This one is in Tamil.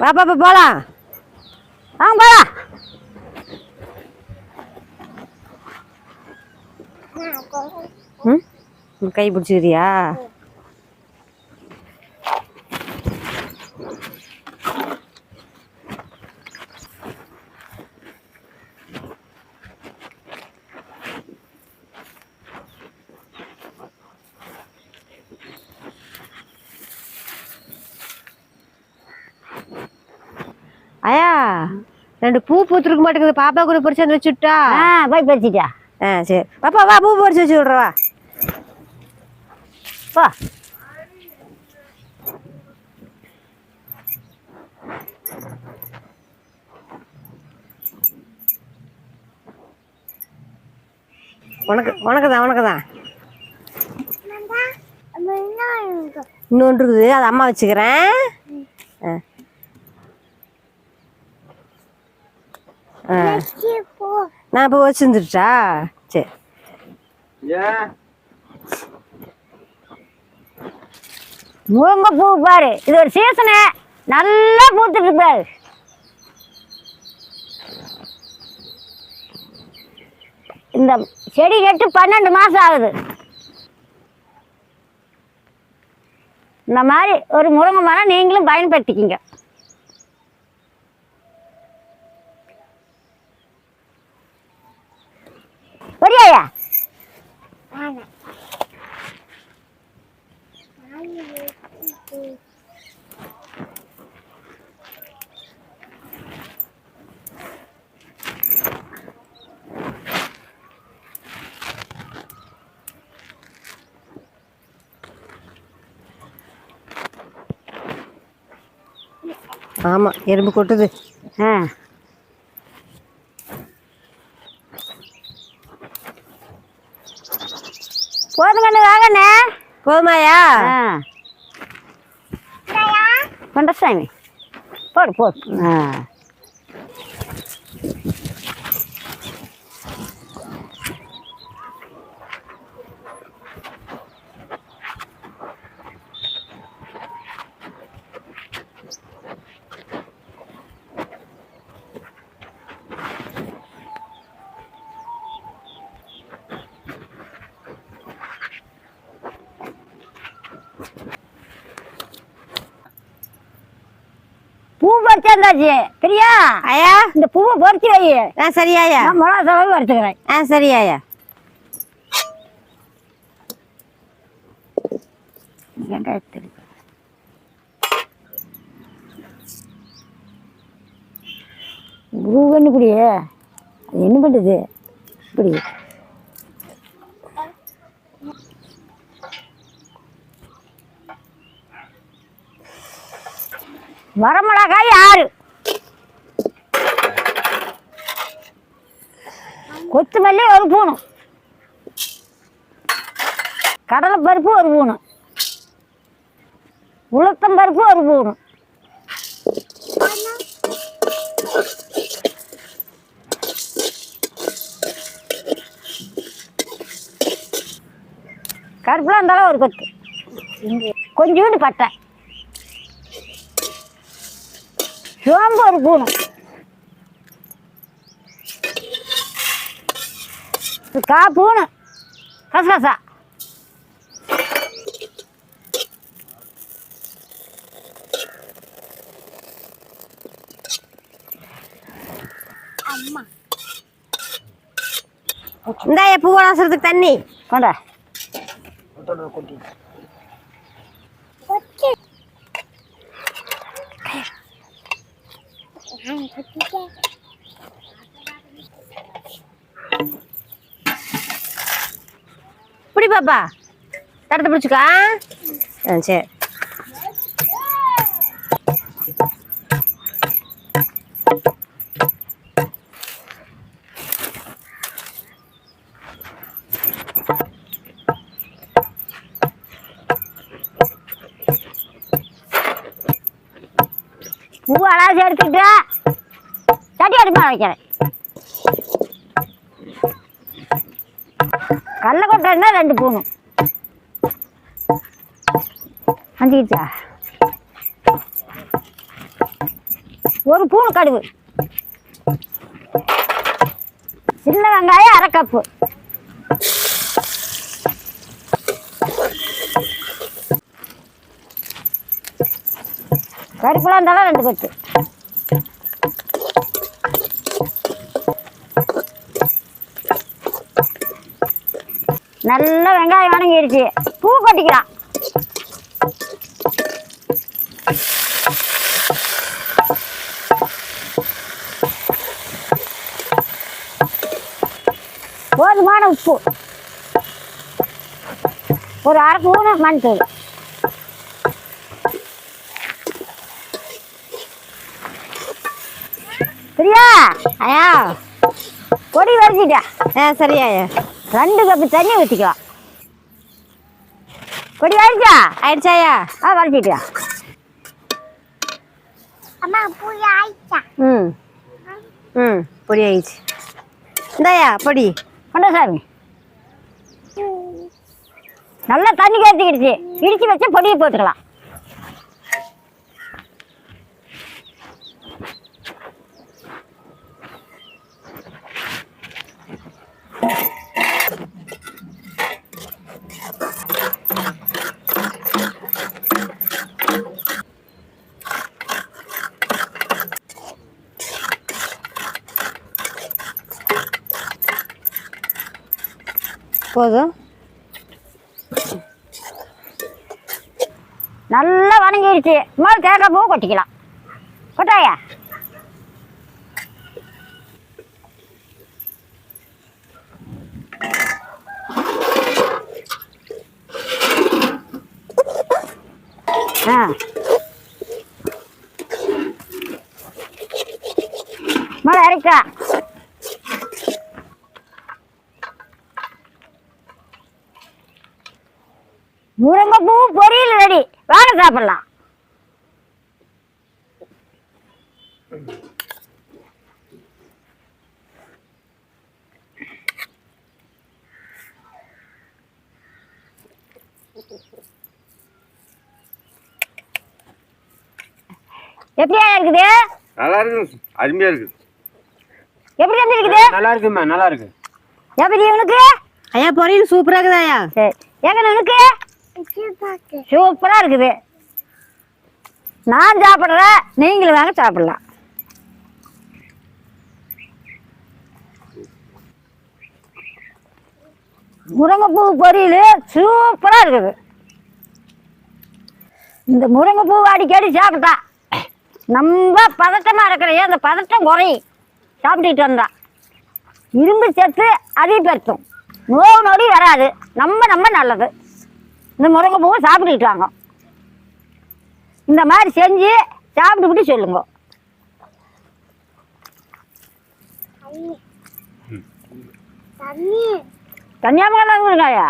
பாப்பா போலாம். வாங்க போலாம். ம் உன் கை பிடிச்சிக்கிறியா? ஆயா. ரெண்டு பூ பூத்துருக்க மாட்டேங்குது. பாப்பா கூட பறிச்சு வந்து வச்சுட்டா. ஆ போய் பறிச்சிட்டியா ஆ சரி. பாப்பா வா பூ பறிச்சு வச்சு விட்றவா போ. உனக்கு உனக்கு தான் உனக்கு தான் இன்னொன்று இருக்குது. அது அம்மா வச்சுக்கிறேன் ஆ. ஆ. நான் இப்போ வச்சுருந்துட்டா சரி முருங்கை பூ பாரு. இது ஒரு சீசனு நல்லா பூத்துட்டு பாரு. இந்த செடி நட்டு பன்னெண்டு மாசம் ஆகுது. இந்த மாதிரி ஒரு முருங்கை மரம் நீங்களும் பயன்படுத்திக்கிங்க. ஆமாம் எறும்பு கொட்டுது. ஆ. போதுங்கண்ணு வாங்கண்ணே போதுமாயா? ஆ. கொண்டசாமி போடு போடு. ஆ. பூ பறிச்சாந்தாச்சு பிரியா ஆயா இந்த பூவை பறிச்சு வை. ஆ சரியாயா நான் மிளகா செலவு வறுத்துக்கிறேன். ஆ சரியாயா வெங்காயத்து இருக்கு. பூவன்னு இப்படி அது என்ன பண்ணுது இப்படி. வரமிளகாய் ஆறு. கொத்தமல்லி ஒரு பூணும் கடலைப்பருப்பு ஒரு பூணும் உளுத்தம் பருப்பு ஒரு பூணும் கருப்புலாம் இருந்தாலும் ஒரு கொத்து. கொஞ்சோண்டு பட்டை. சோம்பு ஒரு பூணும் கா பூணு கசகசா இந்தாயா பூ வாசறதுக்கு தண்ணி கொண்டா இப்படி பாப்பா தடத்தை பிடிச்சிக்கா ஆ சரி பூ அலாசி எடுத்துட்டு சட்டி அடுப்பா வைக்கிறேன். கடல கொட்டை ரெண்டு பூணும் அஞ்சுக்கிச்சா ஒரு பூணு கடுகு. சின்ன வெங்காயம் அரை கப்பு. கருப்புலாம் இருந்தாலும் ரெண்டு கொத்து. நல்ல வெங்காயம் வணங்கிடுச்சு பூ கொட்டிக்கலாம். போதுமான உப்பு. ஒரு அரை மூணு மண் தூள் பிரியா ஐயா கொடி வரைச்சிட்டா ஆ சரி ஐயா. ரெண்டு கப்பு தண்ணி ஊற்றிக்கலாம் பொடி வரைச்சா ஆயிடுச்சா ஐயா ஆ வரைச்சிட்டா அம்மா பூயா ஆயிடுச்சா? ம். ம் பொடி ஆயிடுச்சு. இந்தாயா பொடி. கொண்ட சாமி. நல்லா தண்ணி கருத்திக்கிடுச்சு இடிச்சு வச்சு பொடியை போட்டுக்கலாம். போதும். நல்லா வணங்கிடுச்சு மேலே தேங்காய் பூ கொட்டிக்கலாம். கொட்டாயா? ஆ. மேலே இறக்கா முருங்கைப்பூ பொரியல் ரெடி வாங்க சாப்பிடலாம். எப்படியா இருக்குது? நல்லா இருக்கு அருமையா இருக்கு எப்படி தம்பி இருக்குது? நல்லா இருக்குமா நல்லா இருக்கு. எப்படி உனக்கு ஐயா பொரியல் சூப்பராக இருக்குது ஐயா சரி. எங்க உனக்கு பாக்கு சூப்பரா இருக்குது. நான் சாப்பிட்றேன் நீங்களும் வாங்க சாப்பிடலாம். முருங்கைப்பூ பொரியல் சூப்பரா இருக்குது. இந்த முருங்கைப்பூ அடிக்கடி சாப்பிட்டா நம்ம பதட்டமா இருக்கிறையே அந்த பதட்டம் குறையும். சாப்பிட்டுட்டு வந்தா. இரும்பு சத்து அதிகப்படுத்தும் நோவு நொடி வராது. நம்ம நம்ம நல்லது. இந்த முருங்கைப்பூவை சாப்பிட்டுக்கிட்டு வாங்க இந்த மாதிரி செஞ்சு சாப்பிட்டுக்கிட்டு சொல்லுங்க. தண்ணி. கன்னியாகுமரி இருக்காயா